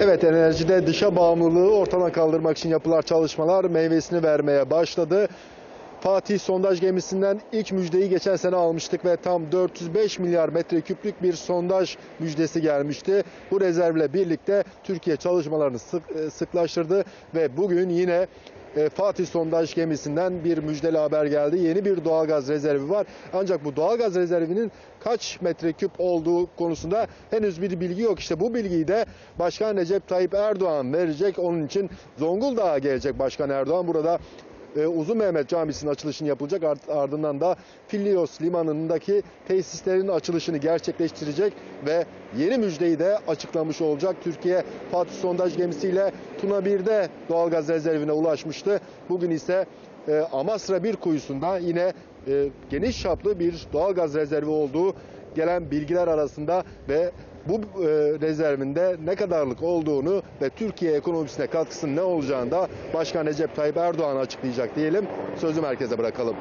Evet enerjide dışa bağımlılığı ortadan kaldırmak için yapılan çalışmalar meyvesini vermeye başladı. Fatih sondaj gemisinden ilk müjdeyi geçen sene almıştık ve tam 405 milyar metreküplük bir sondaj müjdesi gelmişti. Bu rezervle birlikte Türkiye çalışmalarını sık, e, sıklaştırdı ve bugün yine Fatih sondaj gemisinden bir müjdeli haber geldi. Yeni bir doğalgaz rezervi var. Ancak bu doğalgaz rezervinin kaç metreküp olduğu konusunda henüz bir bilgi yok. İşte bu bilgiyi de Başkan Recep Tayyip Erdoğan verecek. Onun için Zonguldak'a gelecek Başkan Erdoğan. Burada e, Uzun Mehmet Camisi'nin açılışını yapılacak. Ardından da Filios Limanı'ndaki tesislerin açılışını gerçekleştirecek ve yeni müjdeyi de açıklamış olacak. Türkiye Fatih Sondaj gemisiyle Tuna 1'de doğalgaz rezervine ulaşmıştı. Bugün ise e, Amasra bir kuyusunda yine e, geniş çaplı bir doğalgaz rezervi olduğu gelen bilgiler arasında ve bu e, rezervinde ne kadarlık olduğunu ve Türkiye ekonomisine katkısının ne olacağını da Başkan Recep Tayyip Erdoğan açıklayacak diyelim. Sözü merkeze bırakalım.